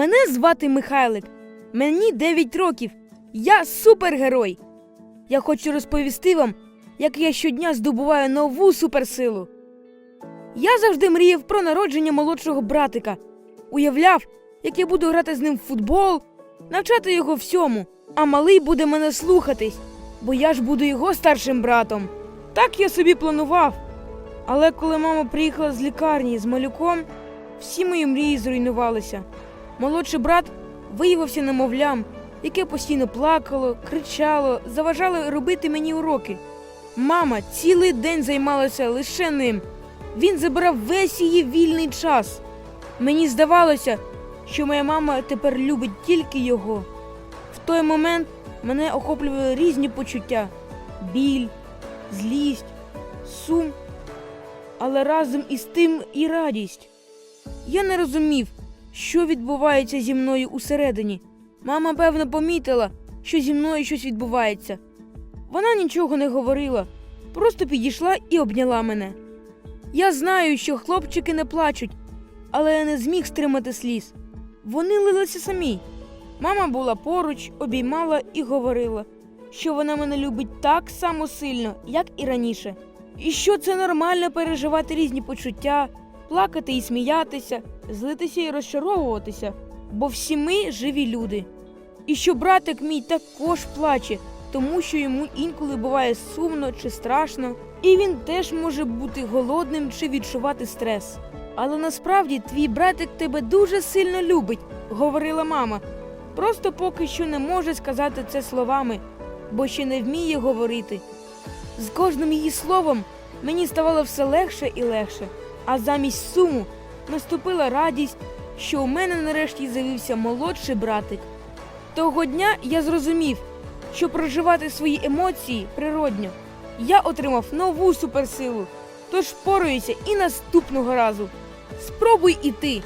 Мене звати Михайлик. Мені 9 років. Я супергерой. Я хочу розповісти вам, як я щодня здобуваю нову суперсилу. Я завжди мріяв про народження молодшого братика. Уявляв, як я буду грати з ним в футбол, навчати його всьому, а малий буде мене слухатись, бо я ж буду його старшим братом. Так я собі планував. Але коли мама приїхала з лікарні з малюком, всі мої мрії зруйнувалися. Молодший брат виявився немовлям, яке постійно плакало, кричало, заважало робити мені уроки. Мама цілий день займалася лише ним. Він забирав весь її вільний час. Мені здавалося, що моя мама тепер любить тільки його. В той момент мене охоплювали різні почуття: біль, злість, сум, але разом із тим і радість. Я не розумів, що відбувається зі мною усередині. Мама, певно, помітила, що зі мною щось відбувається. Вона нічого не говорила, просто підійшла і обняла мене. Я знаю, що хлопчики не плачуть, але я не зміг стримати сліз. Вони лилися самі. Мама була поруч, обіймала і говорила, що вона мене любить так само сильно, як і раніше, і що це нормально переживати різні почуття, плакати і сміятися, злитися і розчаровуватися, бо всі ми живі люди. І що братик мій також плаче, тому що йому інколи буває сумно чи страшно, і він теж може бути голодним чи відчувати стрес. Але насправді твій братик тебе дуже сильно любить, говорила мама. Просто поки що не може сказати це словами, бо ще не вміє говорити. З кожним її словом мені ставало все легше і легше, а замість суму наступила радість, що у мене нарешті з'явився молодший братик. Того дня я зрозумів, що проживати свої емоції природньо. Я отримав нову суперсилу, тож впораюся і наступного разу. Спробуй і ти.